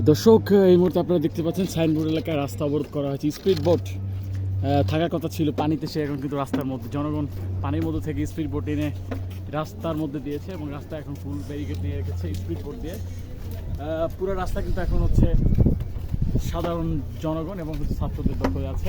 দর্শক এই মুহূর্তে আপনারা দেখতে পাচ্ছেন সাইনবোর্ড এলাকায় রাস্তা অবরোধ করা হয়েছে স্পিড বোট থাকার কথা ছিল পানিতে সে এখন কিন্তু রাস্তার মধ্যে জনগণ পানির মধ্যে থেকে স্পিড বোট এনে রাস্তার মধ্যে দিয়েছে এবং রাস্তা এখন ফুল ব্যারিকেড নিয়ে রেখেছে স্পিড বোট দিয়ে। পুরো রাস্তা কিন্তু এখন হচ্ছে সাধারণ জনগণ এবং হচ্ছে ছাত্রদের দখলে আছে।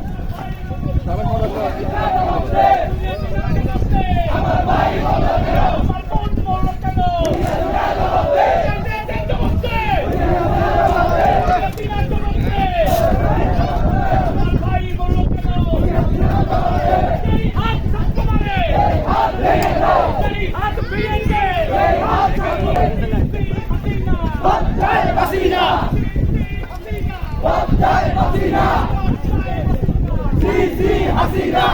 Railway speed police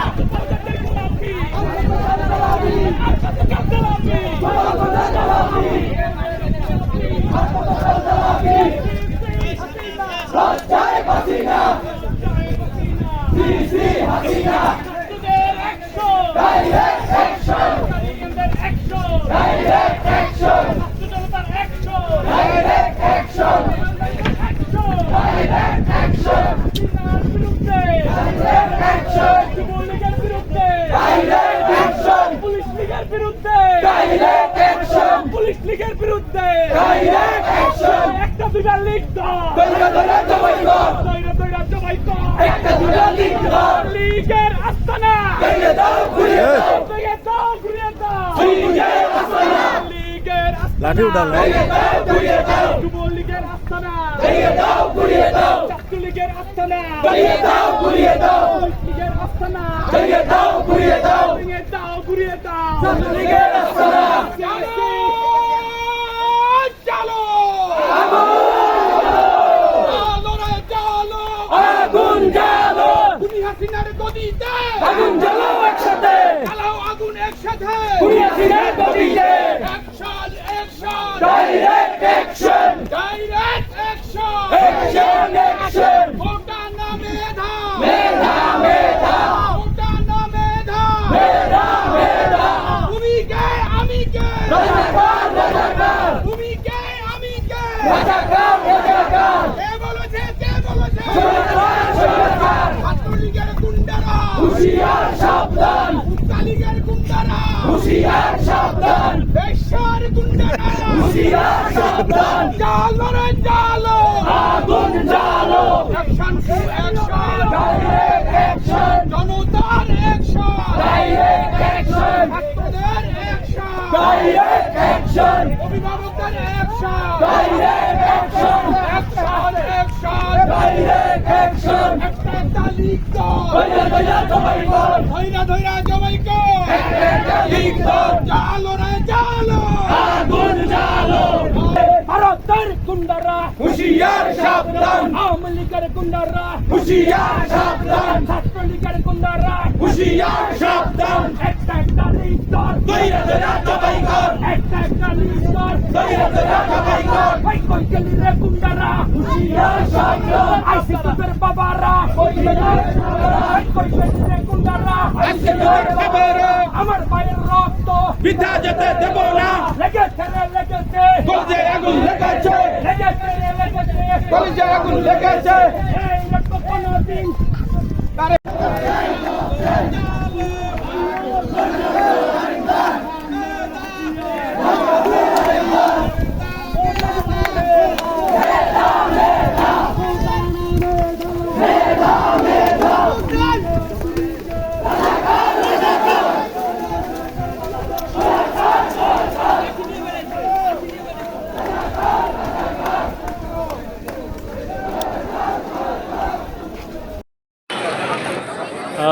লীগের বিরুদ্ধে। একটা দুটা লীগ লীগের আস্তানা। দাও। ঘুরিয়ে দাও। লীগের লাঠি উঠান যুবলীগের আস্তানা। ছাত্রলীগের আস্তানা। লীগের আস্তানা। ভেঙে দাও। ঘুরিয়ে দাও। চালো চালো হুশিয়ার সাবধান। বেশার গুন্ডারা। হুশিয়ার সাবধান। জালো রে জালো। দইরা দইরা জবাই কর ধৈরা ধৈরা জবাই কর একটা লিগ কর জালো রে জালো। আগুন জ্বালো ভারতের গুন্ডারা হুশিয়ার সাবধান। আওয়ামী লীগের গুন্ডারা হুশিয়ার সাবধান। ছাত্রলীগের গুন্ডারা হুশিয়ার সাবধান। একটা একটা লিগ দইরা দইরা জবাই কর একটা একটা লিগ দইরা দইরা জবাই কর কই কই গেলি রে গুন্ডারা হুশিয়ার সাবধান। আইসি তোদের বাবারা। কই গেলি আমার পায়ের রক্ত বিধা যেতে দেব না লেগেছে লেগেছে কলজে আগুন লেগেছে লেগেছে লেগেছে কলজে আগুন কোনদিন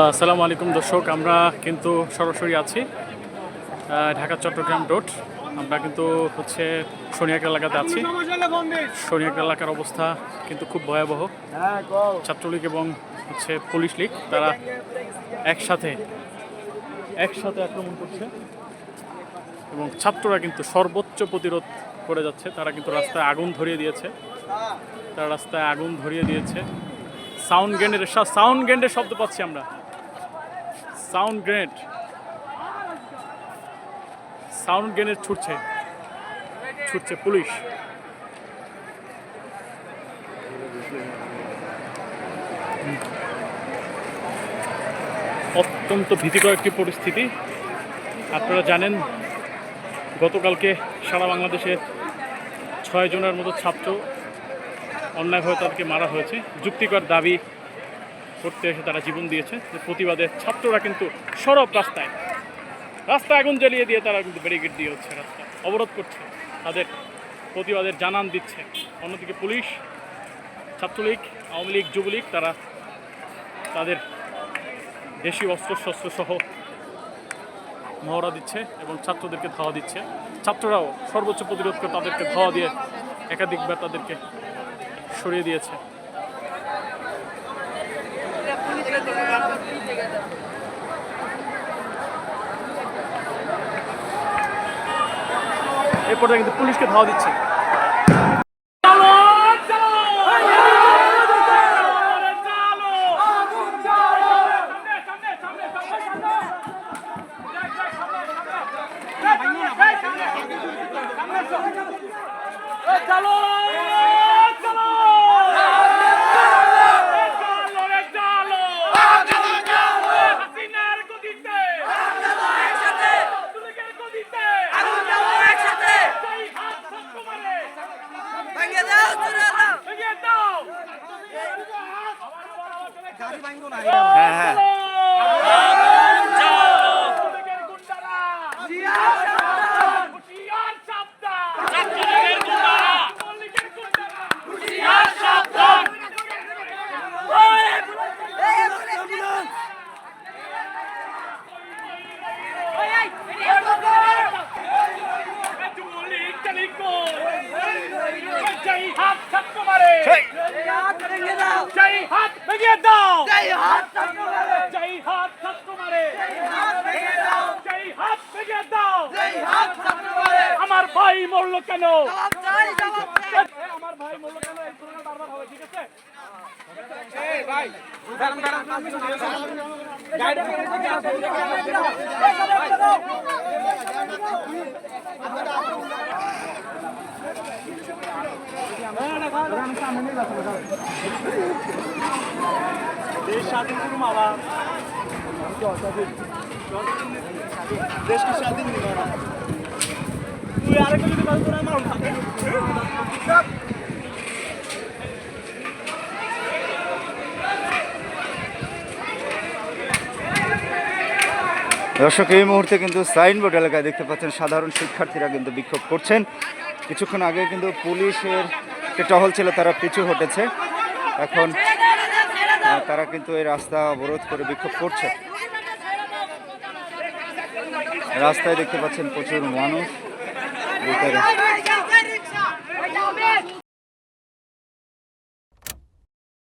আসসালামু আলাইকুম দর্শক, আমরা কিন্তু সরাসরি আছি ঢাকা, চট্টগ্রাম রোড। আমরা কিন্তু হচ্ছে সোনিয়াক এলাকাতে আছি। সোনিয়াক এলাকার অবস্থা কিন্তু খুব ভয়াবহ। ছাত্রলীগ এবং হচ্ছে পুলিশ লীগ, তারা একসাথে একসাথে আক্রমণ করছে। এবং ছাত্ররা কিন্তু সর্বোচ্চ প্রতিরোধ করে যাচ্ছে। তারা কিন্তু রাস্তায় আগুন ধরিয়ে দিয়েছে। তারা রাস্তায় আগুন ধরিয়ে দিয়েছে। সাউন্ড গ্রেনেডের সাউন্ড গ্রেনেডের শব্দ পাচ্ছি আমরা। Sound grenade. সাউন্ড গ্রেনেড ছুটছে। ছুটছে পুলিশ। অত্যন্ত ভীতিকর একটি পরিস্থিতি। আপনারা জানেন, গতকালকে সারা বাংলাদেশে ছয় জনের মতো ছাত্র অন্যায়ভাবে তাদেরকে মারা হয়েছে। যুক্তিকর দাবি করতে এসে তারা জীবন দিয়েছে। যে প্রতিবাদে ছাত্ররা কিন্তু সরব রাস্তায়। রাস্তায় আগুন জ্বালিয়ে দিয়ে তারা কিন্তু ব্যারিকেড দিয়ে হচ্ছে রাস্তা। অবরোধ করছে। তাদের প্রতিবাদের জানান দিচ্ছে। অন্যদিকে পুলিশ, ছাত্রলীগ, আওয়ামী লীগ, যুবলীগ, তারা তাদের দেশীয় অস্ত্রশস্ত্র সহ মহড়া দিচ্ছে এবং ছাত্রদেরকে ধাওয়া দিচ্ছে। ছাত্ররাও সর্বোচ্চ প্রতিরোধ করে তাদেরকে ধাওয়া দিয়ে একাধিকবার তাদেরকে সরিয়ে দিয়েছে। এরপরে কিন্তু পুলিশকে ধাওয়া দিচ্ছে। Bye. Bye. Bye. মরলো কেন? আমার ভাই মরলো কেন? এই ঘটনা বারবার হবে ঠিক আছে? দেশ স্বাধীন দেশকে স্বাধীন দিল না তুই আরেকটা যদি কাজ করে আমার দর্শক, এই মুহূর্তে কিন্তু সাইনবোর্ড এলাকায় দেখতে পাচ্ছেন সাধারণ শিক্ষার্থীরা কিন্তু বিক্ষোভ করছেন। কিছুক্ষণ আগে কিন্তু পুলিশের যে টহল ছিল, তারা পিছু হটেছে। এখন তারা কিন্তু এই রাস্তা অবরোধ করে বিক্ষোভ করছে। রাস্তায় দেখতে পাচ্ছেন প্রচুর মানুষ। Thank you.